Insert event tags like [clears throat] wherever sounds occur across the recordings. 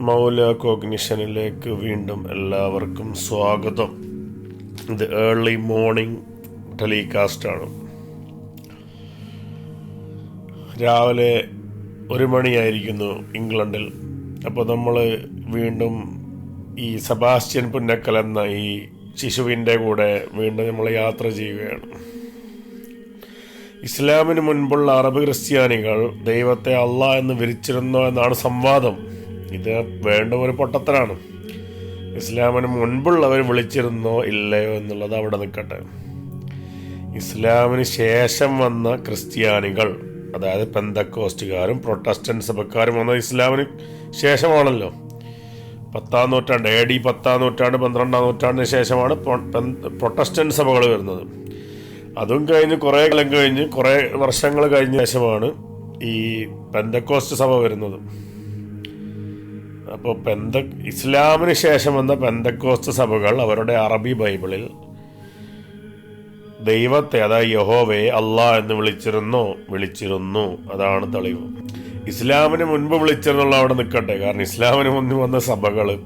മൗല കോഗ്നിഷനിലേക്ക് വീണ്ടും എല്ലാവർക്കും സ്വാഗതം. ഇത് ഏർലി മോർണിംഗ് ആണ്. രാവിലെ ഒരു മണിയായിരിക്കുന്നു ഇംഗ്ലണ്ടിൽ. അപ്പോൾ നമ്മൾ വീണ്ടും ഈ സെബാസ്റ്റ്യൻ പുന്നക്കൽ എന്ന ഈ ശിശുവിന്റെ കൂടെ വീണ്ടും നമ്മൾ യാത്ര ചെയ്യുകയാണ്. ഇസ്ലാമിന് മുൻപുള്ള അറബ് ക്രിസ്ത്യാനികൾ ദൈവത്തെ അല്ല എന്ന് വിരിച്ചിരുന്നോ എന്നാണ് സംവാദം. ഇത് വേണ്ട ഒരു പൊട്ടത്തരാണ്. ഇസ്ലാമിന് മുൻപുള്ളവർ വിളിച്ചിരുന്നോ ഇല്ലയോ എന്നുള്ളത് അവിടെ നിൽക്കട്ടെ. ഇസ്ലാമിന് ശേഷം വന്ന ക്രിസ്ത്യാനികൾ അതായത് പെന്തക്കോസ്റ്റുകാരും പ്രൊട്ടസ്റ്റന്റ് സഭക്കാരും വന്ന ഇസ്ലാമിന് ശേഷമാണല്ലോ. പത്താം നൂറ്റാണ്ട് എ ഡി പത്താം നൂറ്റാണ്ട് പന്ത്രണ്ടാം നൂറ്റാണ്ടിന് ശേഷമാണ് പ്രൊട്ടസ്റ്റന്റ് സഭകൾ വരുന്നത്. അതും കഴിഞ്ഞ് കുറേ കാലം കഴിഞ്ഞ് കുറേ വർഷങ്ങൾ കഴിഞ്ഞ ശേഷമാണ് ഈ പെന്തക്കോസ്റ്റ് സഭ വരുന്നത്. അപ്പോൾ പെന്ത ഇസ്ലാമിന് ശേഷം വന്ന പെന്തക്കോസ്റ്റ് സഭകൾ അവരുടെ അറബി ബൈബിളിൽ ദൈവത്തെ അതായത് യഹോവയെ അള്ളാ എന്ന് വിളിച്ചിരുന്നു വിളിച്ചിരുന്നു. അതാണ് തെളിവ്. ഇസ്ലാമിന് മുൻപ് വിളിച്ചിരുന്നുള്ള അവിടെ നിൽക്കട്ടെ. കാരണം ഇസ്ലാമിന് മുൻപ് വന്ന സഭകൾ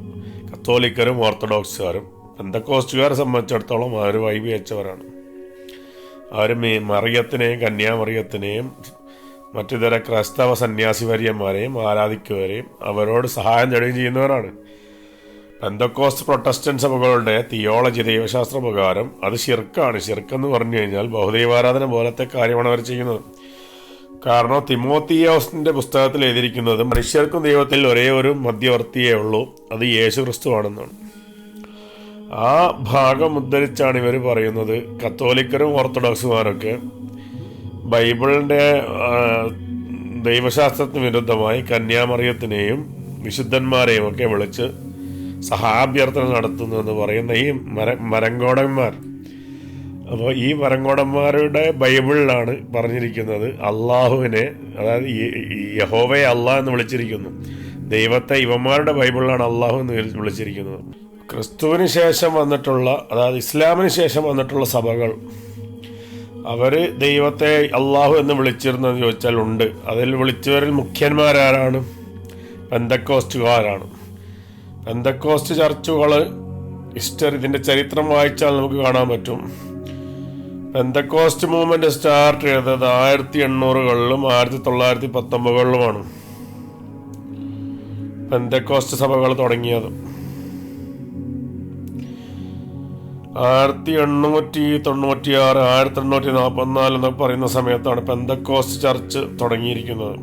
കത്തോലിക്കരും ഓർത്തഡോക്സുകാരും പെന്തക്കോസ്റ്റുകാരെ സംബന്ധിച്ചിടത്തോളം അവർ വൈബി വെച്ചവരാണ്. അവർ മറിയത്തിനെയും കന്യാമറിയത്തിനെയും മറ്റിതര ക്രൈസ്തവ സന്യാസിവര്യന്മാരെയും ആരാധിക്കുകയും അവരോട് സഹായം തേടുകയും ചെയ്യുന്നവരാണ്. പെന്തക്കോസ്റ്റ് പ്രൊട്ടസ്റ്റന്റ് സഭകളുടെ തിയോളജി ദൈവശാസ്ത്ര പ്രകാരം അത് ശിർക്കാണ്. ശിർക്കെന്ന് പറഞ്ഞു കഴിഞ്ഞാൽ ബഹുദൈവാരാധന പോലത്തെ കാര്യമാണ് അവർ ചെയ്യുന്നത്. കാരണം തിമോത്തിയോസിന്റെ പുസ്തകത്തിൽ എഴുതിയിരിക്കുന്നത് മനുഷ്യർക്കും ദൈവത്തിൽ ഒരേ ഒരു മധ്യവർത്തിയേ ഉള്ളൂ അത് യേശു ക്രിസ്തുവാണെന്നാണ് ആ ഭാഗം ഉദ്ധരിച്ചാണ് ഇവർ പറയുന്നത്. കത്തോലിക്കരും ഓർത്തഡോക്സുമാരൊക്കെ ബൈബിളിന്റെ ദൈവശാസ്ത്രത്തിന് വിരുദ്ധമായി കന്യാമറിയത്തിനെയും വിശുദ്ധന്മാരെയും ഒക്കെ വിളിച്ച് സഹാഭ്യർത്ഥന നടത്തുന്നു എന്ന് പറയുന്ന ഈ മര മരങ്കോടന്മാർ. അപ്പോൾ ഈ മരങ്കോടന്മാരുടെ ബൈബിളിലാണ് പറഞ്ഞിരിക്കുന്നത് അള്ളാഹുവിനെ അതായത് യഹോവയെ അള്ളാഹ് എന്ന് വിളിച്ചിരിക്കുന്നു. ദൈവത്തെ ഇവന്മാരുടെ ബൈബിളിലാണ് അള്ളാഹു എന്ന് വിളിച്ചിരിക്കുന്നത്. ക്രിസ്തുവിന് ശേഷം വന്നിട്ടുള്ള അതായത് ഇസ്ലാമിന് ശേഷം വന്നിട്ടുള്ള സഭകൾ അവർ ദൈവത്തെ അള്ളാഹു എന്ന് വിളിച്ചിരുന്നെന്ന് ചോദിച്ചാൽ ഉണ്ട്. അതിൽ വിളിച്ചവരിൽ മുഖ്യന്മാരാരാണ്? പെന്തക്കോസ്റ്റുകാരാണ് പെന്തക്കോസ്റ്റ് ചർച്ചുകൾ ഹിസ്റ്ററി ഇതിന്റെ ചരിത്രം വായിച്ചാൽ നമുക്ക് കാണാൻ പറ്റും. പെന്തക്കോസ്റ്റ് മൂവ്മെന്റ് സ്റ്റാർട്ട് ചെയ്തത് ആയിരത്തി എണ്ണൂറുകളിലും ആയിരത്തി തൊള്ളായിരത്തി പത്തൊമ്പതുകളിലുമാണ് പെന്തക്കോസ്റ്റ് സഭകൾ തുടങ്ങിയത്. ആയിരത്തി എണ്ണൂറ്റി തൊണ്ണൂറ്റി ആറ് ആയിരത്തി എണ്ണൂറ്റി നാൽപ്പത്തിനാല് എന്നൊക്കെ പറയുന്ന സമയത്താണ് പെന്തക്കോസ്റ്റ് ചർച്ച് തുടങ്ങിയിരിക്കുന്നത്.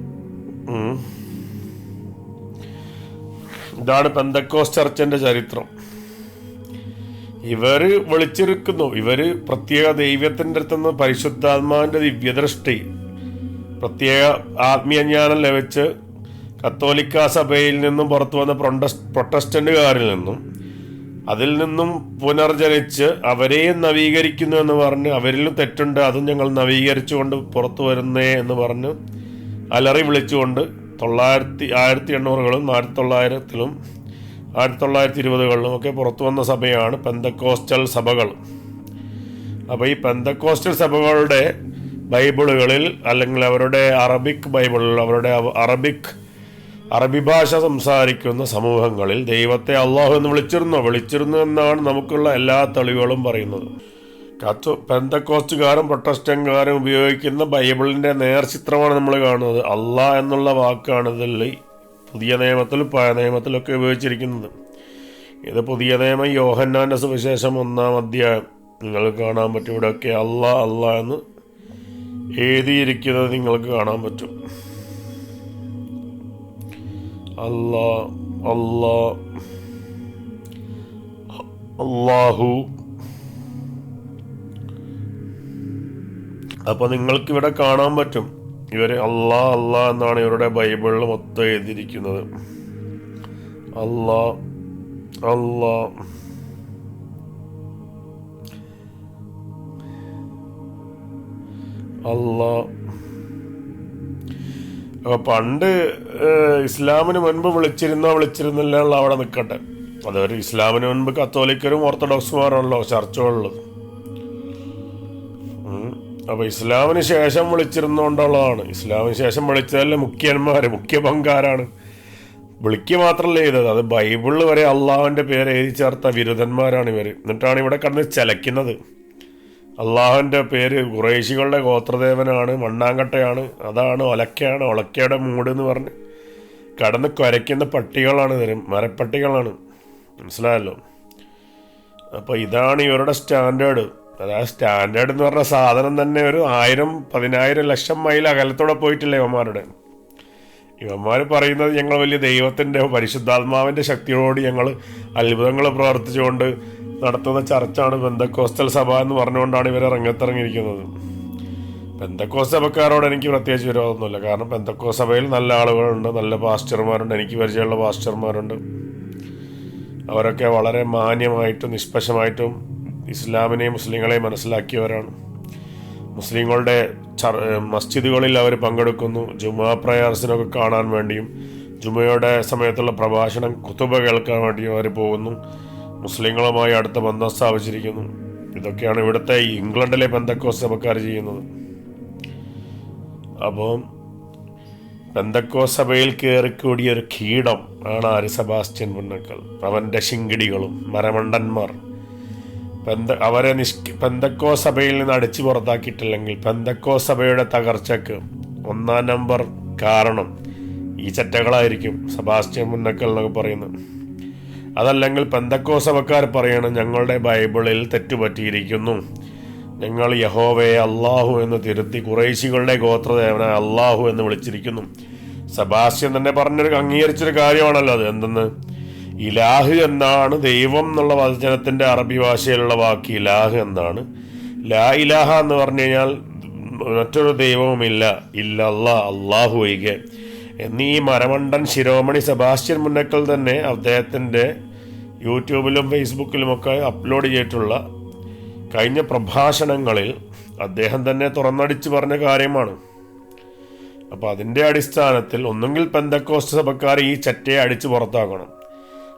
ഇതാണ് പെന്തക്കോസ് ചർച്ചിന്റെ ചരിത്രം. ഇവർ വിളിച്ചിരിക്കുന്നു. ഇവർ പ്രത്യേക ദൈവത്തിന്റെ അടുത്തുനിന്ന് പരിശുദ്ധാത്മാവിന്റെ ദിവ്യദൃഷ്ടി പ്രത്യേക ആത്മീയജ്ഞാനം ലഭിച്ച് കത്തോലിക്ക സഭയിൽ നിന്നും പുറത്തു വന്ന പ്രൊട്ടസ്റ്റന്റുകാരിൽ നിന്നും അതിൽ നിന്നും പുനർജനിച്ച് അവരെയും നവീകരിക്കുന്നു എന്ന് പറഞ്ഞ് അവരിലും തെറ്റുണ്ട് അതും ഞങ്ങൾ നവീകരിച്ചുകൊണ്ട് പുറത്തു വരുന്നേ എന്ന് പറഞ്ഞ് അലറി വിളിച്ചുകൊണ്ട് തൊള്ളായിരത്തി ആയിരത്തി എണ്ണൂറുകളും ആയിരത്തി തൊള്ളായിരത്തിലും ആയിരത്തി തൊള്ളായിരത്തി ഇരുപതുകളിലും ഒക്കെ പുറത്തു വന്ന സഭയാണ് പെന്തക്കോസ്റ്റൽ സഭകൾ. അപ്പോൾ ഈ പെന്തക്കോസ്റ്റൽ സഭകളുടെ ബൈബിളുകളിൽ അല്ലെങ്കിൽ അവരുടെ അറബിക് ബൈബിളിൽ അവരുടെ അറബിക് അറബി ഭാഷ സംസാരിക്കുന്ന സമൂഹങ്ങളിൽ ദൈവത്തെ അള്ളാഹു എന്ന് വിളിച്ചിരുന്നു? വിളിച്ചിരുന്നു എന്നാണ് നമുക്കുള്ള എല്ലാ തെളിവുകളും പറയുന്നത്. കത്ത് പെന്തക്കോസ്റ്റുകാരും പ്രൊട്ടസ്റ്റന്റുകാരും ഉപയോഗിക്കുന്ന ബൈബിളിന്റെ നേർചിത്രമാണ് നമ്മൾ കാണുന്നത്. അള്ളാഹ് എന്നുള്ള വാക്കാണ് ഇതിൽ പുതിയ നിയമത്തിലും പഴയ നിയമത്തിലൊക്കെ ഉപയോഗിച്ചിരിക്കുന്നത്. ഇത് പുതിയ നിയമം യോഹന്നാന്റെ സുവിശേഷം ഒന്നാം അധ്യായം. നിങ്ങൾക്ക് കാണാൻ പറ്റും ഇവിടെയൊക്കെ അള്ളാ അള്ളാ എന്ന് എഴുതിയിരിക്കുന്നത് നിങ്ങൾക്ക് കാണാൻ പറ്റും. അല്ലാ അല്ലാ അള്ളാഹു അപ്പോൾ നിങ്ങൾക്ക് ഇവിടെ കാണാൻ പറ്റും. ഇവർ അള്ളാ അള്ളാ എന്നാണ് ഇവരുടെ ബൈബിളിൽ മൊത്തം എഴുതിയിരിക്കുന്നത്. അല്ലാ അല്ലാ. അള്ളാ പണ്ട് ഇസ്ലാമിന് മുൻപ് വിളിച്ചിരുന്നോ വിളിച്ചിരുന്നില്ല അവിടെ നിൽക്കട്ടെ അതൊരു ഇസ്ലാമിന് മുൻപ് കത്തോലിക്കരും ഓർത്തഡോക്സുമാരാണല്ലോ ചർച്ചകളുള്ളത് അപ്പോൾ ഇസ്ലാമിന് ശേഷം വിളിച്ചിരുന്നുകൊണ്ടുള്ളതാണ് ഇസ്ലാമിന് ശേഷം വിളിച്ചതല്ല മുഖ്യന്മാർ മുഖ്യ പങ്കാരാണ് വിളിക്കുക മാത്രമല്ല ചെയ്തത്. അത് ബൈബിളിൽ വരെ അള്ളാഹുവിന്റെ പേര് എഴുതി ചേർത്ത വിരുദ്ധന്മാരാണ് ഇവർ എന്നിട്ടാണ് ഇവിടെ കടന്ന് ചലയ്ക്കുന്നത്. അള്ളാഹുവിന്റെ പേര് കുറേശികളുടെ ഗോത്രദേവനാണ് മണ്ണാങ്കട്ടയാണ് അതാണ് ഒലക്കയാണ് ഒലക്കയുടെ മൂട് എന്ന് പറഞ്ഞ് കടന്ന് കുരയ്ക്കുന്ന പട്ടികളാണ് ഇവർ മരപ്പട്ടികളാണ്. മനസ്സിലായല്ലോ? അപ്പോൾ ഇതാണ് ഇവരുടെ സ്റ്റാൻഡേർഡ്. അതായത് സ്റ്റാൻഡേർഡ് എന്ന് പറഞ്ഞ സാധനം തന്നെ ഒരു ആയിരം പതിനായിരം ലക്ഷം മൈൽ അകലത്തോടെ പോയിട്ടില്ല ഇവന്മാരുടെ ഇവന്മാർ പറയുന്നത് ഞങ്ങൾ വലിയ ദൈവത്തിന്റെ പരിശുദ്ധാത്മാവിന്റെ ശക്തിയോട് ഞങ്ങൾ അത്ഭുതങ്ങൾ പ്രവർത്തിച്ചുകൊണ്ട് നടത്തുന്ന ചർച്ചാണ് ബന്ധക്കോസ്റ്റൽ സഭ എന്ന് പറഞ്ഞുകൊണ്ടാണ് ഇവർ രംഗത്തിറങ്ങിയിരിക്കുന്നത്. ബന്ധക്കോസ് സഭക്കാരോട് എനിക്ക് പ്രത്യേകിച്ച് വിരോധമൊന്നുമില്ല. കാരണം ബന്ധക്കോസ് സഭയിൽ നല്ല ആളുകളുണ്ട് നല്ല പാസ്റ്റർമാരുണ്ട് എനിക്ക് പരിചയമുള്ള പാസ്റ്റർമാരുണ്ട്. അവരൊക്കെ വളരെ മാന്യമായിട്ടും നിഷ്പക്ഷമായിട്ടും ഇസ്ലാമിനെയും മുസ്ലിങ്ങളെയും മനസ്സിലാക്കിയവരാണ്. മുസ്ലിങ്ങളുടെ മസ്ജിദുകളിൽ അവർ പങ്കെടുക്കുന്നു. ജുമാ പ്രയാർസിനൊക്കെ കാണാൻ വേണ്ടിയും ജുമയുടെ സമയത്തുള്ള പ്രഭാഷണം കുത്തുബ കേൾക്കാൻ വേണ്ടിയും അവർ പോകുന്നു. മുസ്ലിങ്ങളുമായി അടുത്ത ബന്ധം സ്ഥാപിച്ചിരിക്കുന്നു. ഇതൊക്കെയാണ് ഇവിടുത്തെ ഇംഗ്ലണ്ടിലെ ബന്ധക്കോസ് സഭക്കാർ ചെയ്യുന്നത്. അപ്പോൾ ബന്ധക്കോ സഭയിൽ കയറിക്കൂടിയ ഒരു കീടം ആണ് അരിസബാസ്റ്റ്യൻ പുന്നക്കൽ അവന്റെ ശിങ്കിടികളും മരമണ്ടന്മാർ. പെന്ത അവരെ നിഷ് പെന്തക്കോ സഭയിൽ നിന്ന് അടിച്ചു പുറത്താക്കിയിട്ടില്ലെങ്കിൽ പെന്തക്കോ സഭയുടെ തകർച്ചക്ക് ഒന്നാം നമ്പർ കാരണം ഈ ചറ്റകളായിരിക്കും സെബാസ്റ്റ്യൻ മുന്നക്കൽ എന്നൊക്കെ പറയുന്നത്. അതല്ലെങ്കിൽ പെന്തക്കോസവക്കാർ പറയണം ഞങ്ങളുടെ ബൈബിളിൽ തെറ്റുപറ്റിയിരിക്കുന്നു. ഞങ്ങൾ യഹോവയെ അള്ളാഹു എന്ന് തിരുത്തി കുറേശികളുടെ ഗോത്രദേവനായ അള്ളാഹു എന്ന് വിളിച്ചിരിക്കുന്നു. സെബാസ്റ്റ്യൻ തന്നെ പറഞ്ഞൊരു അംഗീകരിച്ചൊരു കാര്യമാണല്ലോ അത് എന്തെന്ന്? ഇലാഹ് എന്നാണ് ദൈവം എന്നുള്ള വചനത്തിന്റെ അറബി ഭാഷയിലുള്ള വാക്ക് ഇലാഹ് എന്നാണ്. ലാ ഇലാഹ എന്ന് പറഞ്ഞു കഴിഞ്ഞാൽ മറ്റൊരു ദൈവവുമില്ല. ഇല്ല അല്ലാ അള്ളാഹു ഒഴികെ. എന്നീ മരമണ്ടൻ ശിരോമണി സെബാസ്റ്റ്യൻ മുന്നക്കൽ തന്നെ അദ്ദേഹത്തിന്റെ യൂട്യൂബിലും ഫേസ്ബുക്കിലുമൊക്കെ അപ്ലോഡ് ചെയ്തിട്ടുള്ള കഴിഞ്ഞ പ്രഭാഷണങ്ങളിൽ അദ്ദേഹം തന്നെ തുറന്നടിച്ച് പറഞ്ഞ കാര്യമാണ്. അപ്പോൾ അതിന്റെ അടിസ്ഥാനത്തിൽ ഒന്നുകിൽ പെന്തക്കോസ്റ്റ് സഭക്കാർ ഈ ചറ്റയെ അടിച്ച് പുറത്താക്കണം.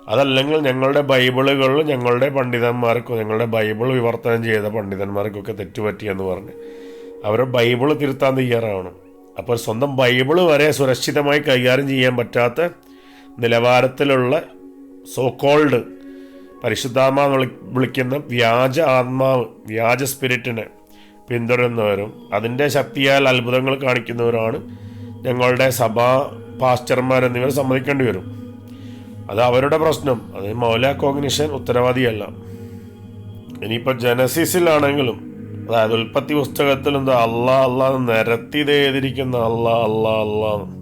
അതല്ലെങ്കിൽ ഞങ്ങളുടെ ബൈബിളുകൾ ഞങ്ങളുടെ പണ്ഡിതന്മാർക്കോ ഞങ്ങളുടെ ബൈബിൾ വിവർത്തനം ചെയ്ത പണ്ഡിതന്മാർക്കൊക്കെ തെറ്റുപറ്റിയെന്ന് പറഞ്ഞ് അവരെ ബൈബിൾ തിരുത്താൻ തയ്യാറാവണം. അപ്പോൾ സ്വന്തം ബൈബിൾ വരെ സുരക്ഷിതമായി കൈകാര്യം ചെയ്യാൻ പറ്റാത്ത നിലവാരത്തിലുള്ള സോ കോൾഡ് പരിശുദ്ധാത്മാവ് വിളി വിളിക്കുന്ന വ്യാജ ആത്മാവ് വ്യാജ സ്പിരിറ്റിനെ പിന്തുടരുന്നവരും അതിന്റെ ശക്തിയാൽ അത്ഭുതങ്ങൾ കാണിക്കുന്നവരാണ് ഞങ്ങളുടെ സഭാ പാസ്റ്റർമാർ എന്നിവർ സമ്മതിക്കേണ്ടി വരും. അത് അവരുടെ പ്രശ്നം. അത് മൗല കോഗ്നിഷൻ ഉത്തരവാദിയല്ല. ഇനിയിപ്പോൾ ജനസിസിലാണെങ്കിലും അതായത് ഉൽപ്പത്തി പുസ്തകത്തിൽ എന്താ അള്ളാ അള്ളാന്ന് നിരത്തി ചെയ്തിരിക്കുന്ന അള്ളാ അള്ളാ അള്ളാ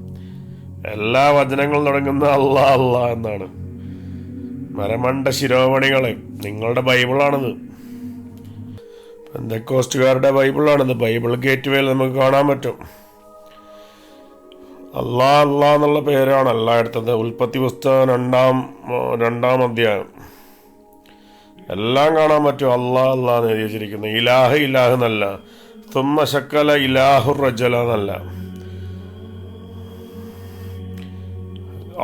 എല്ലാ വചനങ്ങളും തുടങ്ങുന്ന അള്ളാ അള്ളാ എന്നാണ്. മരമണ്ട ശിരോമണികളെ നിങ്ങളുടെ ബൈബിളാണിത്. പെന്തക്കോസ്റ്റുകാരുടെ ബൈബിളാണിത്. ബൈബിൾ ഗേറ്റ് വേയിൽ നമുക്ക് കാണാൻ പറ്റും. അള്ളാ അള്ളാ എന്നുള്ള പേരാണ് എല്ലായിടത്തത് ഉൽപ്പത്തി പുസ്തകം രണ്ടാം രണ്ടാം അധ്യായം. എല്ലാം കാണാൻ പറ്റും. അള്ളാ അള്ളാ എന്ന് എഴുതി വെച്ചിരിക്കുന്നത് ഇലാഹ് എന്നല്ല. തുമ്മ ശക്കല ഇലാഹു റജല എന്നല്ല.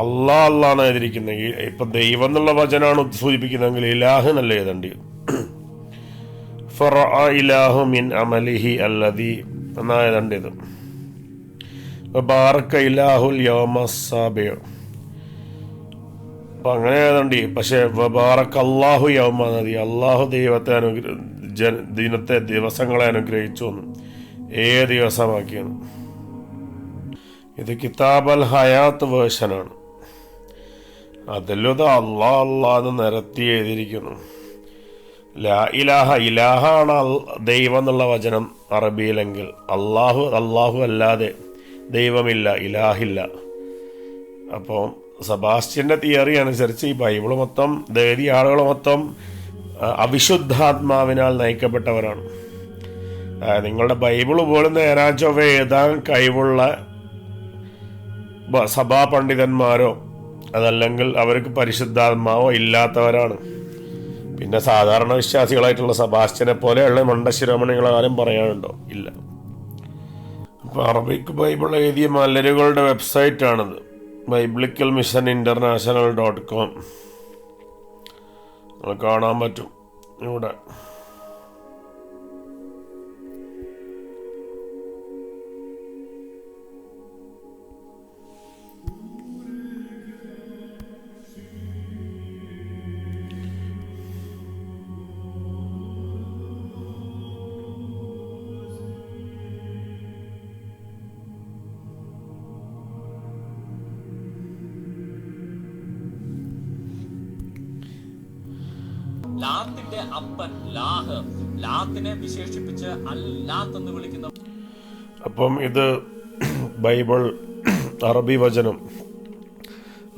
അള്ളാ അള്ളാ എന്ന് എഴുതിയിരിക്കുന്നത് ദൈവം എന്നുള്ള വചനാണ് സൂചിപ്പിക്കുന്നതെങ്കിൽ ഇലാഹ് എന്നല്ല എഴുതേണ്ടി. ഇലാഹു മിൻ അമലിഹി അല്ലദി എന്നാ എഴുതേണ്ടത് ബാർക്ക ഇലാഹുൽ യോമസാബിയോ അപ്പൊ അങ്ങനെ ആയതുകൊണ്ട് പക്ഷെ അള്ളാഹു യൗമ നദി. അള്ളാഹു ദൈവത്തെ അനുഗ്ര ജന ദിനത്തെ ദിവസങ്ങളെ അനുഗ്രഹിച്ചു എന്ന്. ഏ ദിവസമാക്കിയെന്ന്. ഇത് കിതാബ് അൽ ഹയാത്ത് വേർഷനാണ്. അതിലും ഇത് അള്ളാ അള്ളാ എന്ന് നിരത്തി എഴുതിയിരിക്കുന്നു. ലാ ഇലാഹ അൽ- ദൈവം എന്നുള്ള വചനം അറബിയിലെങ്കിൽ. അള്ളാഹു അള്ളാഹു അല്ലാതെ ദൈവമില്ല ഇലാഹില്ല. അപ്പോൾ സബാസ്റ്റ്യന്റെ തിയറി അനുസരിച്ച് ഈ ബൈബിൾ മൊത്തം ദേവി ആളുകൾ മൊത്തം അവിശുദ്ധാത്മാവിനാൽ നയിക്കപ്പെട്ടവരാണ്. നിങ്ങളുടെ ബൈബിൾ പോലും നേരാ ചൊവ്വ എഴുതാൻ കഴിവുള്ള സഭാ പണ്ഡിതന്മാരോ അതല്ലെങ്കിൽ അവർക്ക് പരിശുദ്ധാത്മാവോ ഇല്ലാത്തവരാണ്. പിന്നെ സാധാരണ വിശ്വാസികളായിട്ടുള്ള സബാസ്റ്റ്യനെ പോലെയുള്ള മണ്ടശിരോമണികളെ ആരും പറയാനുണ്ടോ? ഇല്ല. അപ്പോൾ അറബിക് ബൈബിൾ എഴുതിയ മലരുകളുടെ വെബ്സൈറ്റാണിത്. Biblical mission international dot com. കാണാൻ പറ്റും. ഇവിടെ. ലാത്തിന്റെ അപ്പൻ ലാഹ്. ലാത്തിനെ വിശേഷിപ്പിച്ച് അല്ലാത്ത് എന്ന് വിളിക്കുന്ന അപ്പം ഇത് ബൈബിൾ അറബി വചനം.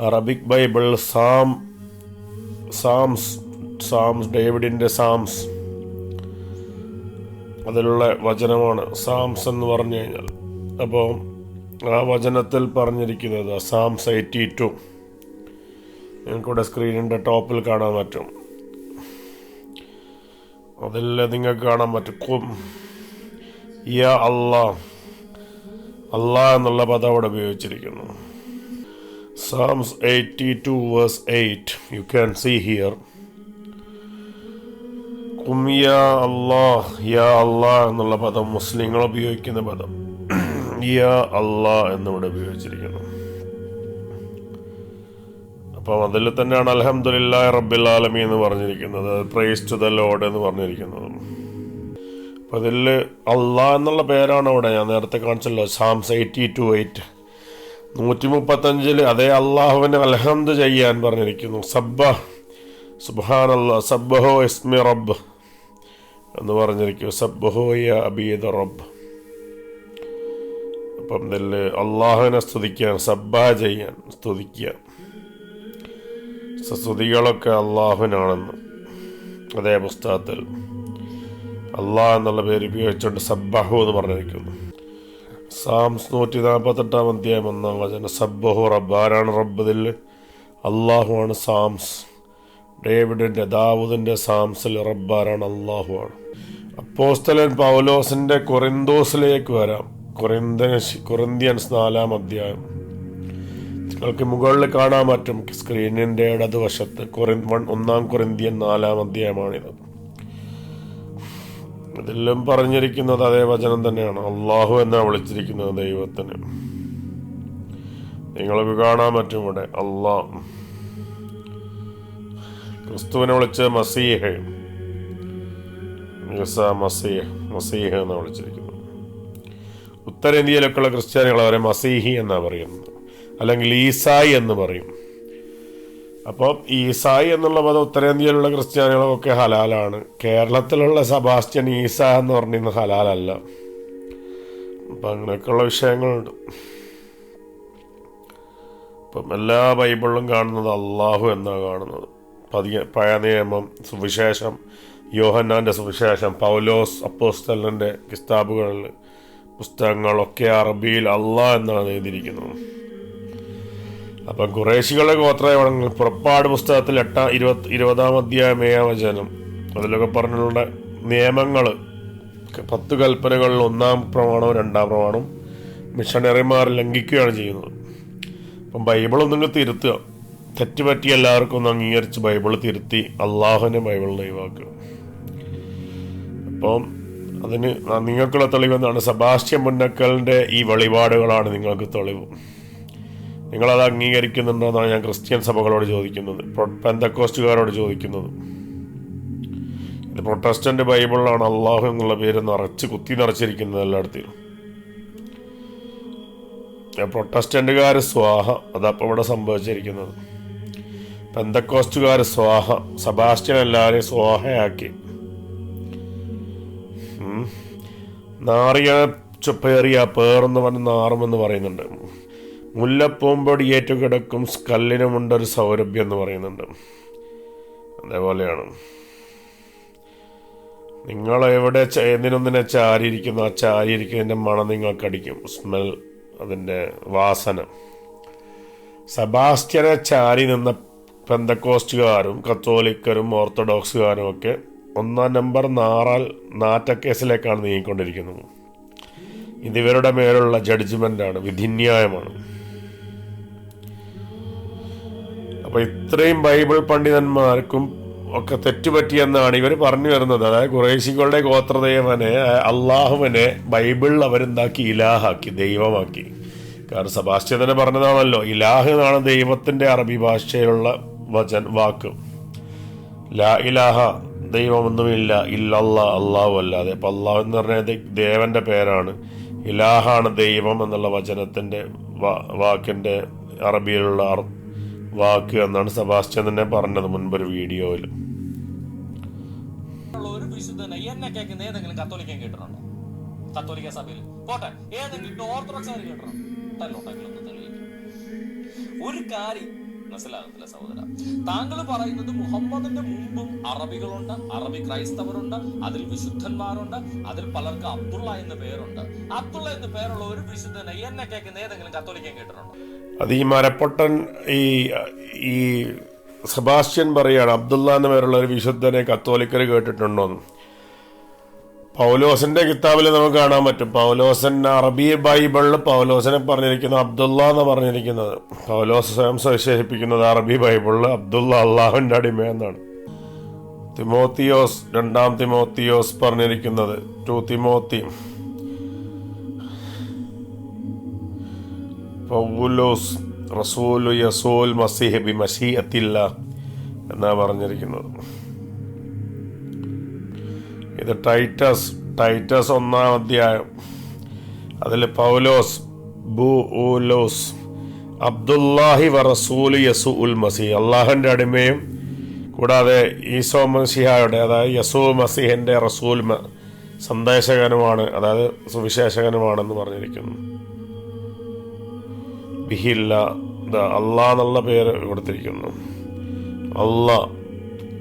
Arabic Bible psalm psalms psalms ഡേവിഡിന്റെ psalms. അതിലുള്ള വചനമാണ് സാംസ് എന്ന് പറഞ്ഞു കഴിഞ്ഞാൽ. അപ്പോൾ ആ വചനത്തിൽ പറഞ്ഞിരിക്കുന്നത് സാംസ് എയ്റ്റി ടു. നിങ്ങൾക്കിവിടെ സ്ക്രീനിന്റെ ടോപ്പിൽ കാണാൻ പറ്റും. അതിൽ നിങ്ങൾക്ക് കാണാൻ പറ്റും. യാ അള്ളാ. അല്ലാ എന്നുള്ള പദം അവിടെ ഉപയോഗിച്ചിരിക്കുന്നു. Psalms eighty two verse eight you can see here കും യാ അല്ലാ യാ അള്ളാ എന്നുള്ള പദം മുസ്ലിങ്ങൾ ഉപയോഗിക്കുന്ന പദം. [clears throat] യാ അള്ളാ എന്നിവിടെ ഉപയോഗിച്ചിരിക്കുന്നു. അപ്പം അതിൽ തന്നെയാണ് അലഹമുല്ലാ റബ്ബിൽ ആലമി എന്ന് പറഞ്ഞിരിക്കുന്നത്. പ്രേസ് ടു ദ ലോഡ് എന്ന് പറഞ്ഞിരിക്കുന്നത്. അപ്പം അതിൽ അള്ളാ എന്നുള്ള പേരാണ് അവിടെ. ഞാൻ നേരത്തെ കാണിച്ചല്ലോ സാംസ് എയ്റ്റി ടു എയ്റ്റ് നൂറ്റി മുപ്പത്തഞ്ചിൽ അതേ അള്ളാഹുവിന് അലഹമ്മദ് ചെയ്യാൻ പറഞ്ഞിരിക്കുന്നു. സബ്ബ സുബാൻ അല്ലാ സബ്ബഹോ ഇസ്മി റബ്ബ് എന്ന് പറഞ്ഞിരിക്കും സബ്ബഹോ യ അബീദ റബ്ബ്. അപ്പം ഇതിൽ അള്ളാഹുവിനെ സ്തുതിക്കാൻ സബ്ബ ചെയ്യാൻ സ്തുതിക്കുക സ്തുതികളൊക്കെ അള്ളാഹുവിനാണെന്ന്. അതേ പുസ്തകത്തിൽ അള്ളാഹ് എന്നുള്ള പേര് ഉപയോഗിച്ചുകൊണ്ട് സബ്ബഹു എന്ന് പറഞ്ഞിരിക്കുന്നു. സാംസ് നൂറ്റി നാൽപ്പത്തെട്ടാം അധ്യായം ഒന്നാം വചനം. സബ്ബഹു റബ്ബ്. ആരാണ് റബ്ബ് ഇതിൽ? അള്ളാഹുവാണ് സാംസ്. ഡേവിഡിന്റെ ദാവൂദിന്റെ സാംസിൽ റബ്ബാരാണ് അള്ളാഹുവാണ്. അപ്പോസ്തലൻ പൗലോസിന്റെ കൊറിന്തോസിലേക്ക് വരാം. കൊറിന്തൻ കൊറിന്ത്യൻസ് നാലാം അധ്യായം. നിങ്ങൾക്ക് മുകളിൽ കാണാൻ പറ്റും സ്ക്രീനിന്റെ ഇടതുവശത്ത് കൊറിൻ വൺ ഒന്നാം കൊറിന്തിയൻ നാലാം അധ്യായമാണിത്. ഇതെല്ലാം പറഞ്ഞിരിക്കുന്നത് അതേ വചനം തന്നെയാണ്. അള്ളാഹു എന്നാണ് വിളിച്ചിരിക്കുന്നത് ദൈവത്തിന്. നിങ്ങൾക്ക് കാണാൻ പറ്റും ഇവിടെ. അള്ളാഹ് ക്രിസ്തുവിനെ വിളിച്ച് മസീഹ്. ഈസ മസീഹ്. മസീഹ് എന്നാണ് വിളിച്ചിരിക്കുന്നത്. ഉത്തരേന്ത്യയിലൊക്കെയുള്ള ക്രിസ്ത്യാനികൾ അവരെ മസീഹി എന്നാണ് പറയുന്നത്. അല്ലെങ്കിൽ ഈസായി എന്ന് പറയും. അപ്പോൾ ഈസായി എന്നുള്ള പദം ഉത്തരേന്ത്യയിലുള്ള ക്രിസ്ത്യാനികളൊക്കെ ഹലാലാണ്. കേരളത്തിലുള്ള സബാസ്റ്റ്യൻ ഈസ എന്ന് പറഞ്ഞിരുന്ന ഹലാലല്ല. അപ്പം അങ്ങനെയൊക്കെയുള്ള വിഷയങ്ങളുണ്ട്. ഇപ്പം എല്ലാ ബൈബിളിലും കാണുന്നത് അള്ളാഹു എന്നാണ് കാണുന്നത്. പതിയ പഴയ നിയമം സുവിശേഷം യോഹന്നാന്റെ സുവിശേഷം പൗലോസ് അപ്പോസ്തലിന്റെ കിസ്താബുകളിൽ പുസ്തകങ്ങളൊക്കെ അറബിയിൽ അള്ളാഹ് എന്നാണ് എഴുതിയിരിക്കുന്നത്. അപ്പം കുറേശികളുടെ ഗോത്രങ്ങൾ പുറപ്പാട് പുസ്തകത്തിൽ എട്ടാം ഇരുപത് ഇരുപതാം അധ്യായം ഏഴാം വചനം. അതിലൊക്കെ പറഞ്ഞിട്ടുള്ള നിയമങ്ങൾ പത്ത് കൽപ്പനകളിൽ ഒന്നാം പ്രമാണവും രണ്ടാം പ്രമാണവും മിഷണറിമാർ ലംഘിക്കുകയാണ് ചെയ്യുന്നത്. അപ്പം ബൈബിൾ ഒന്നും തിരുത്തുക. തെറ്റുപറ്റി എല്ലാവർക്കും ഒന്ന് അംഗീകരിച്ച് ബൈബിൾ തിരുത്തി അള്ളാഹുവിനെ ബൈബിൾ ഒഴിവാക്കുക. അപ്പം അതിന് നിങ്ങൾക്കുള്ള തെളിവെന്നാണ് സബാസ്റ്റ്യൻ മുന്നക്കലിന്റെ ഈ വെളിപാടുകളാണ് നിങ്ങൾക്ക് തെളിവ്. നിങ്ങളത് അംഗീകരിക്കുന്നുണ്ടോ എന്നാണ് ഞാൻ ക്രിസ്ത്യൻ സഭകളോട് ചോദിക്കുന്നത്. പെന്തക്കോസ്റ്റുകാരോട് ചോദിക്കുന്നത്. ഇത് പ്രൊട്ടസ്റ്റന്റ് ബൈബിളിലാണ് അള്ളാഹു എന്നുള്ള പേര് നിറച്ച് കുത്തി നിറച്ചിരിക്കുന്നത് എല്ലായിടത്തും. പ്രൊട്ടസ്റ്റന്റുകാർ സ്വാഹ അതപ്പോൾ ഇവിടെ സംഭവിച്ചിരിക്കുന്നത്. പെന്തക്കോസ്റ്റുകാർ സ്വാഹ സബാസ്റ്റ്യൻ എല്ലാവരെയും സ്വാഹയാക്കി. നാറിയ ചുപ്പേറിയ പേറെന്ന് പറഞ്ഞ് നാറുമെന്ന് പറയുന്നുണ്ട്. മുല്ലപ്പൂമ്പൊടി ഏറ്റുകിടക്കും സ്കല്ലിനുമുണ്ടൊരു സൗരഭ്യം എന്ന് പറയുന്നുണ്ട്. അതേപോലെയാണ്. നിങ്ങൾ എവിടെ എന്തിനൊന്നിനെ ചാരിയിരിക്കുന്നു? ആ ചാരിയിരിക്കുന്നതിന്റെ മണം നിങ്ങൾക്കടിക്കും. സ്മെൽ അതിന്റെ വാസന. സബാസ്റ്റ്യനെ ചാരി നിന്ന പെന്തക്കോസ്റ്റുകാരും കത്തോലിക്കരും ഓർത്തഡോക്സുകാരും ഒക്കെ ഒന്നാം നമ്പർ നാറാൽ നാറ്റക്കേസിലേക്കാണ് നീങ്ങിക്കൊണ്ടിരിക്കുന്നത്. ഇതിവരുടെ മേലുള്ള ജഡ്ജ്മെന്റാണ് വിധിന്യായമാണ്. അപ്പോൾ ഇത്രയും ബൈബിൾ പണ്ഡിതന്മാർക്കും ഒക്കെ തെറ്റുപറ്റിയെന്നാണ് ഇവർ പറഞ്ഞു വരുന്നത്. അതായത് കുറേശികളുടെ ഗോത്രദേവനെ അള്ളാഹുവിനെ ബൈബിളിൽ അവരെന്താക്കി ഇലാഹാക്കി ദൈവമാക്കി. കാരണം സബാസ്റ്റ്യ തന്നെ പറഞ്ഞതാണല്ലോ ഇലാഹ് എന്നാണ് ദൈവത്തിന്റെ അറബി ഭാഷയിലുള്ള വചൻ വാക്ക്. ലാ ഇലാഹ ദൈവമൊന്നുമില്ല ഇല്ലല്ല അള്ളാഹു അല്ലാതെ. അപ്പം അള്ളാഹു എന്ന് പറഞ്ഞാൽ ദേവന്റെ പേരാണ്. ഇലാഹാണ് ദൈവം എന്നുള്ള വചനത്തിന്റെ വാക്കിന്റെ അറബിയിലുള്ള വാക്ക് എന്നാണ് സെബാസ്റ്റ്യൻ തന്നെ പറഞ്ഞത് മുൻപൊരു വീഡിയോയിൽ. വിശുദ്ധനെ കേട്ടിട്ടുണ്ടോ? കത്തോലിക്ക സഭയിൽ. ഒരു കാര്യം മനസ്സിലാകത്തില്ല സഹോദര. താങ്കൾ പറയുന്നത് മുഹമ്മദിന്റെ മുമ്പും അറബികളുണ്ട് അറബി ക്രൈസ്തവരുണ്ട് അതിൽ വിശുദ്ധന്മാരുണ്ട് അതിൽ പലർക്ക് അബ്ദുള്ള എന്ന പേരുണ്ട്. അബ്ദുള്ള എന്ന പേരുള്ള ഒരു വിശുദ്ധനെ എന്നെ കേൾക്കുന്ന ഏതെങ്കിലും കത്തോലിക്കൻ കേട്ടിട്ടുണ്ടോ? അത് ഈ മരപ്പൊട്ടൻ ഈ ഈ സെബാസ്റ്റ്യൻ പറയാണ് അബ്ദുള്ള എന്ന പേരുള്ള ഒരു വിശുദ്ധനെ കത്തോലിക്കർ കേട്ടിട്ടുണ്ടോന്ന്. പൗലോസിന്റെ കിതാബിൽ നമുക്ക് കാണാൻ പറ്റും. പൗലോസൻ അറബി ബൈബിളിൽ പൗലോസിനെ പറഞ്ഞിരിക്കുന്ന അബ്ദുള്ള എന്ന് പറഞ്ഞിരിക്കുന്നത്. പൗലോസ് സ്വയം സവിശേഷിപ്പിക്കുന്നത് അറബി ബൈബിളിൽ അബ്ദുള്ള അള്ളാഹുവിന്റെ അടിമ എന്നാണ്. തിമോത്തിയോസ് രണ്ടാം തിമോത്തിയോസ് പറഞ്ഞിരിക്കുന്നത് ടു തിമോത്തി പൗലോസ് റസൂലു യസൂൽ മസീഹ് ബി മഷീഅത്തില്ല എന്നാ പറഞ്ഞിരിക്കുന്നത്. ഇത് ടൈറ്റസ് ടൈറ്റസ് ഒന്നാം അധ്യായം. അതിൽ പൗലോസ് ബു ഊലോസ് അബ്ദുല്ലാഹി വറസൂൽ യസു ഉൽ മസീഹ് അള്ളാഹുവിന്റെ അടിമയും കൂടാതെ ഈസോ മസിഹായുടെ അതായത് യസു മസിഹിന്റെ റസൂൽ സന്ദേശകനുമാണ് അതായത് സുവിശേഷകനുമാണെന്ന് പറഞ്ഞിരിക്കുന്നു. ബിഹില്ല അള്ളാ എന്നുള്ള പേര് കൊടുത്തിരിക്കുന്നു. അള്ളാ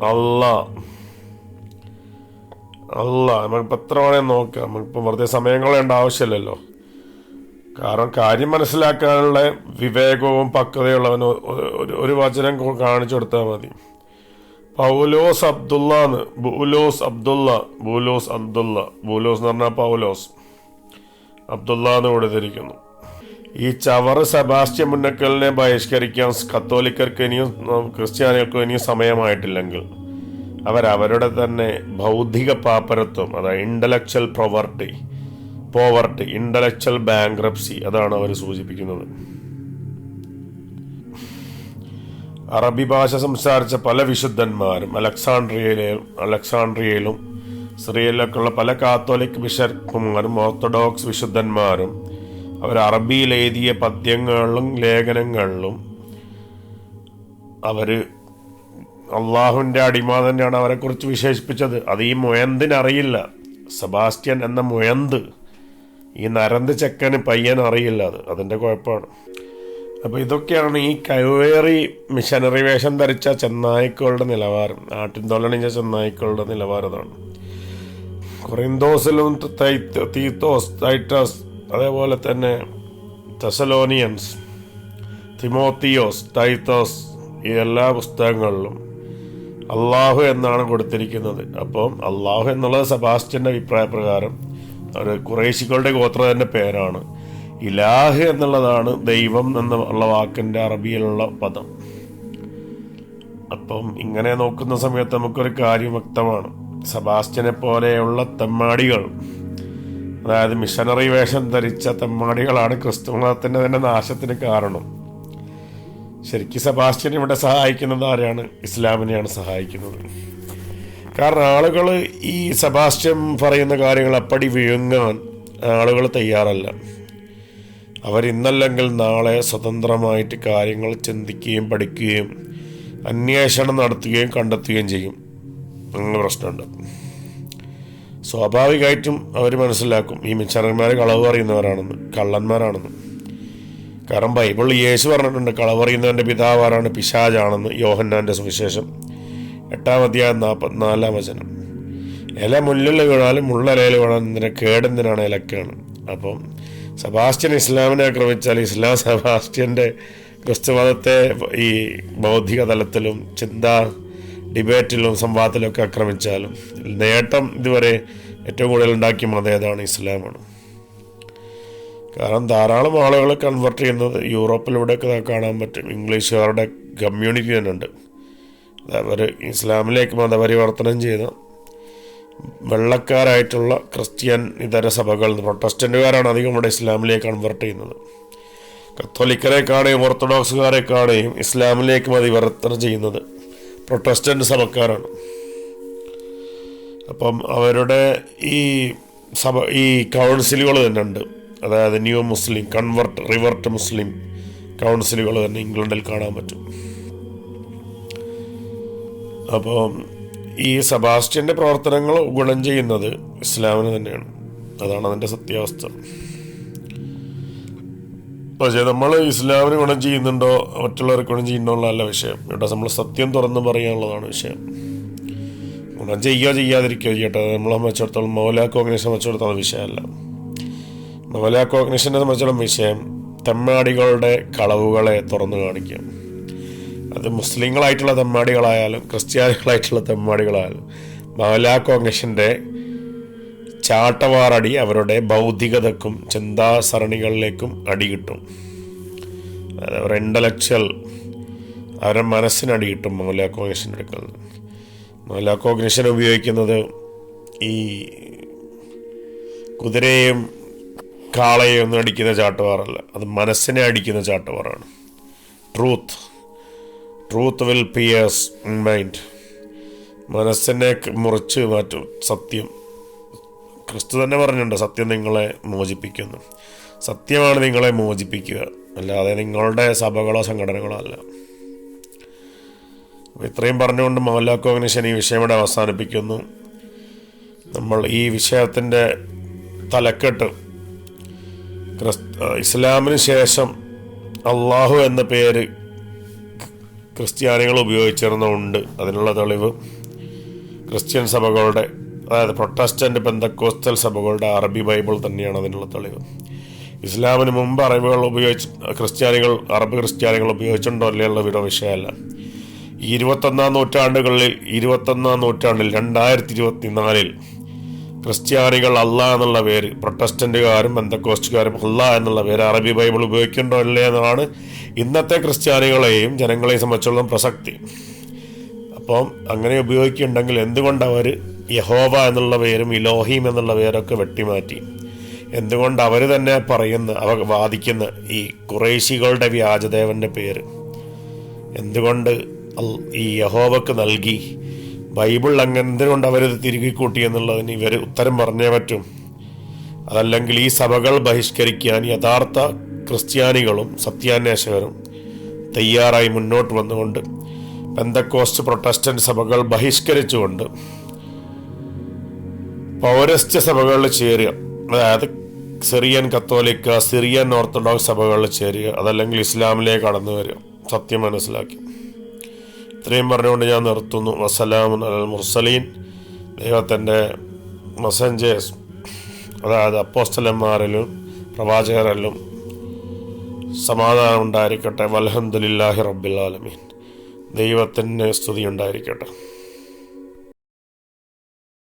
അള്ളാ അല്ല നമുക്കിപ്പോൾ എത്ര വേണേൽ നോക്കാം. നമുക്കിപ്പോൾ വെറുതെ സമയം കളയേണ്ട ആവശ്യമില്ലല്ലോ. കാരണം കാര്യം മനസ്സിലാക്കാനുള്ള വിവേകവും പക്വതയുള്ളവന് ഒരു- വചനം കാണിച്ചു കൊടുത്താൽ മതി. പൗലോസ് അബ്ദുള്ള എന്ന് ബൂലോസ് അബ്ദുള്ള ബൂലോസ് അബ്ദുള്ള. ബൂലോസ് എന്ന് പറഞ്ഞാൽ പൗലോസ്. അബ്ദുള്ള എന്ന് കൊടുത്തിരിക്കുന്നു ഈ ചവറ് സെബാസ്റ്റ്യൻ മുന്നക്കലിനെ ബഹിഷ്കരിക്കാൻ കത്തോലിക്കർക്ക് ഇനിയും ക്രിസ്ത്യാനികൾക്കും ഇനിയും സമയമായിട്ടില്ലെങ്കിൽ അവരവരുടെ തന്നെ ബൗദ്ധിക പാപ്പരത്വം അതായത് intellectual poverty poverty intellectual bankruptcy അതാണ് അവർ സൂചിപ്പിക്കുന്നത്. അറബി ഭാഷ സംസാരിച്ച പല വിശുദ്ധന്മാരും അലക്സാണ്ട്രിയയിലും അലക്സാണ്ട്രിയയിലും സിറിയയിലൊക്കെയുള്ള പല കാത്തോലിക് ബിഷപ്പുമാരും ഓർത്തഡോക്സ് വിശുദ്ധന്മാരും അവർ അറബിയിൽ എഴുതിയ പദ്യങ്ങളിലും ലേഖനങ്ങളിലും അവർ അള്ളാഹുവിന്റെ അടിമ തന്നെയാണ് അവരെക്കുറിച്ച് വിശേഷിപ്പിച്ചത്. അത് ഈ മുയന്തിനറിയില്ല സെബാസ്റ്റ്യൻ എന്ന മുയന്ത് ഈ നരന്ത് ചെക്കന് പയ്യൻ അറിയില്ല അത്. അതിന്റെ കുഴപ്പമാണ്. അപ്പോൾ ഇതൊക്കെയാണ് ഈ കൈവേറി മിഷനറി വേഷം ധരിച്ച ചെന്നായ്ക്കളുടെ നിലവാരം. ആട്ടിൻതൊലണിഞ്ഞ ചെന്നായ്ക്കളുടെ നിലവാരം കൊറിന്തോസിലും തീത്തോസ് ടൈറ്റസ് അതേപോലെ തന്നെ തെസലോനിയൻസ് തിമോത്തിയോസ് ടൈത്തോസ് ഈ എല്ലാ പുസ്തകങ്ങളിലും അള്ളാഹു എന്നാണ് കൊടുത്തിരിക്കുന്നത്. അപ്പം അള്ളാഹു എന്നുള്ളത് സെബാസ്റ്റ്യന്റെ അഭിപ്രായ പ്രകാരം ഒരു കുറേശികളുടെ ഗോത്രത്തിന്റെ പേരാണ്. ഇലാഹ് എന്നുള്ളതാണ് ദൈവം എന്നുള്ള വാക്കിന്റെ അറബിയിലുള്ള പദം. അപ്പം ഇങ്ങനെ നോക്കുന്ന സമയത്ത് നമുക്കൊരു കാര്യം വ്യക്തമാണ്. സെബാസ്റ്റ്യനെ പോലെയുള്ള തെമ്മാടികൾ അതായത് മിഷനറി വേഷം ധരിച്ച തെമ്മാടികളാണ് ക്രിസ്തു മതത്തിന്റെ തന്നെ നാശത്തിന് കാരണം. ശരിക്കും സെബാസ്റ്റ്യൻ ഇവിടെ സഹായിക്കുന്നത് ആരാണ്? ഇസ്ലാമിനെയാണ് സഹായിക്കുന്നത്. കാരണം ആളുകൾ ഈ സെബാസ്റ്റ്യൻ പറയുന്ന കാര്യങ്ങൾ അപ്പടി വിഴുങ്ങാൻ ആളുകൾ തയ്യാറല്ല. അവരിന്നല്ലെങ്കിൽ നാളെ സ്വതന്ത്രമായിട്ട് കാര്യങ്ങൾ ചിന്തിക്കുകയും പഠിക്കുകയും അന്വേഷണം നടത്തുകയും കണ്ടെത്തുകയും ചെയ്യും. അങ്ങനെ പ്രശ്നമുണ്ട്. സ്വാഭാവികമായിട്ടും അവർ മനസ്സിലാക്കും. ഈ മിച്ചറന്മാർ കളവ് പറയുന്നവരാണെന്ന് കള്ളന്മാരാണെന്ന്. കാരണം ബൈബിളിൽ യേശു പറഞ്ഞിട്ടുണ്ട് കളവറിയുന്നവന്റെ പിതാവ് പിതാവാരാണ് പിശാജാണെന്ന് യോഹന്നാന്റെ സുവിശേഷം. എട്ടാം അധ്യായം നാൽപ്പത്തിനാലാം വചനം. ഇല മുള്ളിൽ വീണാലും മുള്ളലയിൽ വീണാലും ഇതിനെ കേടെന്തിനാണ് ഇലക്കാണ്? അപ്പം സെബാസ്റ്റ്യൻ ഇസ്ലാമിനെ ആക്രമിച്ചാൽ ഇസ്ലാം സെബാസ്റ്റ്യന്റെ ക്രിസ്തുമതത്തെ ഈ ബൗദ്ധിക തലത്തിലും ചിന്താ ഡിബേറ്റിലും സംവാദത്തിലും ഒക്കെ ആക്രമിച്ചാലും നേട്ടം ഇതുവരെ ഏറ്റവും കൂടുതൽ ഉണ്ടാക്കിയ മതം ഏതാണ്? ഇസ്ലാമാണ്. കാരണം ധാരാളം ആളുകളെ കൺവെർട്ട് ചെയ്യുന്നത് യൂറോപ്പിലൂടെയൊക്കെ കാണാൻ പറ്റും. ഇംഗ്ലീഷുകാരുടെ കമ്മ്യൂണിറ്റി തന്നെ ഉണ്ട് അവർ ഇസ്ലാമിലേക്ക് മതപരിവർത്തനം ചെയ്ത വെള്ളക്കാരായിട്ടുള്ള ക്രിസ്ത്യൻ ഇതര സഭകൾ പ്രൊട്ടസ്റ്റന്റുകാരാണ് അധികം ഇവിടെ ഇസ്ലാമിലേക്ക് കൺവെർട്ട് ചെയ്യുന്നത്. കത്തോലിക്കരെ കാണുകയും ഓർത്തഡോക്സുകാരെ കാണുകയും ഇസ്ലാമിലേക്ക് മതിവർത്തനം ചെയ്യുന്നത് പ്രൊട്ടസ്റ്റന്റ് സഭക്കാരാണ്. അപ്പം അവരുടെ ഈ സഭ ഈ കൗൺസിലുകൾ തന്നെ ഉണ്ട് അതായത് ന്യൂ മുസ്ലിം കൺവെർട്ട് റിവർട്ട് മുസ്ലിം കൗൺസിലുകൾ തന്നെ ഇംഗ്ലണ്ടിൽ കാണാൻ പറ്റും. അപ്പോൾ ഈ സെബാസ്റ്റ്യന്റെ പ്രവർത്തനങ്ങൾ ഗുണം ചെയ്യുന്നത് ഇസ്ലാമിന് തന്നെയാണ്. അതാണ് അതിന്റെ സത്യാവസ്ഥ. പക്ഷേ നമ്മൾ ഇസ്ലാമിന് ഗുണം ചെയ്യുന്നുണ്ടോ മറ്റുള്ളവർക്ക് ഗുണം ചെയ്യുന്നുള്ളതല്ല വിഷയം. ഇവിടെ നമ്മൾ സത്യം തുറന്ന് പറയാനുള്ളതാണ് വിഷയം. ഗുണം ചെയ്യുക ചെയ്യാതിരിക്കുകയോ ചെയ്യട്ടെ. നമ്മളെ സംബന്ധിച്ചിടത്തോളം മൗലാക്കോ അങ്ങനെ സംബന്ധിച്ചിടത്തോളം വിഷയമല്ല. മൗലാ കോഗ്നിഷനെ സംബന്ധിച്ചുള്ള വിഷയം തെമ്മാടികളുടെ കളവുകളെ തുറന്നു കാണിക്കുക അത് മുസ്ലിങ്ങളായിട്ടുള്ള തെമ്മാടികളായാലും ക്രിസ്ത്യാനികളായിട്ടുള്ള തെമ്മാടികളായാലും മൗലാ കോഗ്നേഷന്റെ ചാട്ടവാറടി അവരുടെ ബൗദ്ധികതക്കും ചിന്താസരണികളിലേക്കും അടി കിട്ടും അതായത് അവരുടെ ഇന്റലക്ച്വൽ അവരുടെ മനസ്സിനടി കിട്ടും മൗലാ കോഗ്നേഷൻ എടുക്കുന്നത് മൗലാ കോഗ്നേഷൻ ഉപയോഗിക്കുന്നത് ഈ കുതിരയെയും കാളയെയും ഒന്നും അടിക്കുന്ന ചാട്ടവാറല്ല അത് മനസ്സിനെ അടിക്കുന്ന ചാട്ടവാറാണ് truth truth will pierce mind മനസ്സിനെ മുറിച്ച് മാറ്റും. സത്യം. ക്രിസ്തു തന്നെ പറഞ്ഞിട്ടുണ്ട് സത്യം നിങ്ങളെ മോചിപ്പിക്കുന്നു. സത്യമാണ് നിങ്ങളെ മോചിപ്പിക്കുക. അല്ലാതെ നിങ്ങളുടെ സഭകളോ സംഘടനകളോ അല്ല. ഇത്രയും പറഞ്ഞുകൊണ്ട് മൗലാക്കോഗ്നിഷൻ ഈ വിഷയം അവസാനിപ്പിക്കുന്നു. നമ്മൾ ഈ വിഷയത്തിന്റെ തലക്കെട്ട് ഇസ്ലാമിന് ശേഷം അള്ളാഹു എന്ന പേര് ക്രിസ്ത്യാനികൾ ഉപയോഗിച്ചിരുന്നുണ്ട്. അതിനുള്ള തെളിവ് ക്രിസ്ത്യൻ സഭകളുടെ അതായത് പ്രൊട്ടസ്റ്റന്റ് പെന്തക്കോസ്റ്റൽ സഭകളുടെ അറബി ബൈബിൾ തന്നെയാണ് അതിനുള്ള തെളിവ്. ഇസ്ലാമിന് മുമ്പ് അറബികൾ ഉപയോഗിച്ച് ക്രിസ്ത്യാനികൾ അറബ് ക്രിസ്ത്യാനികൾ ഉപയോഗിച്ചിട്ടുണ്ടോ അല്ലെയുള്ള വിട വിഷയമല്ല. ഇരുപത്തൊന്നാം നൂറ്റാണ്ടുകളിൽ ഇരുപത്തൊന്നാം നൂറ്റാണ്ടിൽ രണ്ടായിരത്തി ഇരുപത്തിനാലിൽ ക്രിസ്ത്യാനികൾ അല്ല എന്നുള്ള പേര്. പ്രൊട്ടസ്റ്റന്റുകാരും ബന്ധക്കോസ്റ്റുകാരും അല്ല എന്നുള്ള പേര് അറബി ബൈബിൾ ഉപയോഗിക്കണ്ടോ അല്ലേ എന്നാണ് ഇന്നത്തെ ക്രിസ്ത്യാനികളെയും ജനങ്ങളെയും സംബന്ധിച്ചുള്ള പ്രസക്തി. അപ്പം അങ്ങനെ ഉപയോഗിക്കുന്നുണ്ടെങ്കിൽ എന്തുകൊണ്ട് അവർ യഹോവ എന്നുള്ള പേരും ഇലോഹീം എന്നുള്ള പേരൊക്കെ വെട്ടിമാറ്റി? എന്തുകൊണ്ട് അവർ തന്നെ പറയുന്ന അവ വാദിക്കുന്ന ഈ കുറേശികളുടെ വ്യാജദേവന്റെ പേര്? എന്തുകൊണ്ട് ഈ യഹോവക്ക് നൽകി ബൈബിൾ അങ്ങനെ എന്തുകൊണ്ട് അവരത് തിരികെ കൂട്ടി എന്നുള്ളതിന് ഇവർ ഉത്തരം പറഞ്ഞേ പറ്റും. അതല്ലെങ്കിൽ ഈ സഭകൾ ബഹിഷ്കരിക്കാൻ യഥാർത്ഥ ക്രിസ്ത്യാനികളും സത്യാന്വേഷകരും തയ്യാറായി മുന്നോട്ട് വന്നുകൊണ്ട് പെന്തക്കോസ്റ്റ് പ്രൊട്ടസ്റ്റന്റ് സഭകൾ ബഹിഷ്കരിച്ചുകൊണ്ട് പൗരസ്ത്യ സഭകളിൽ ചേരുക. അതായത് സിറിയൻ കത്തോലിക്ക സിറിയൻ ഓർത്തഡോക്സ് സഭകളിൽ ചേരുക. അതല്ലെങ്കിൽ ഇസ്ലാമിലേക്ക് കടന്നു വരിക. സത്യം മനസ്സിലാക്കി. ഇത്രയും പറഞ്ഞുകൊണ്ട് ഞാൻ നിർത്തുന്നു. വസ്സലാമുൻ അൽ മുർസലീൻ. ദൈവത്തിന്റെ മെസ്സഞ്ചേഴ്സ് അതായത് അപ്പോസ്തലന്മാരിലും പ്രവാചകരിലും സമാധാനം ഉണ്ടായിരിക്കട്ടെ. വലഹമുല്ലാഹി റബ്ബിൽ ആലമീൻ. ദൈവത്തിന് സ്തുതി ഉണ്ടായിരിക്കട്ടെ.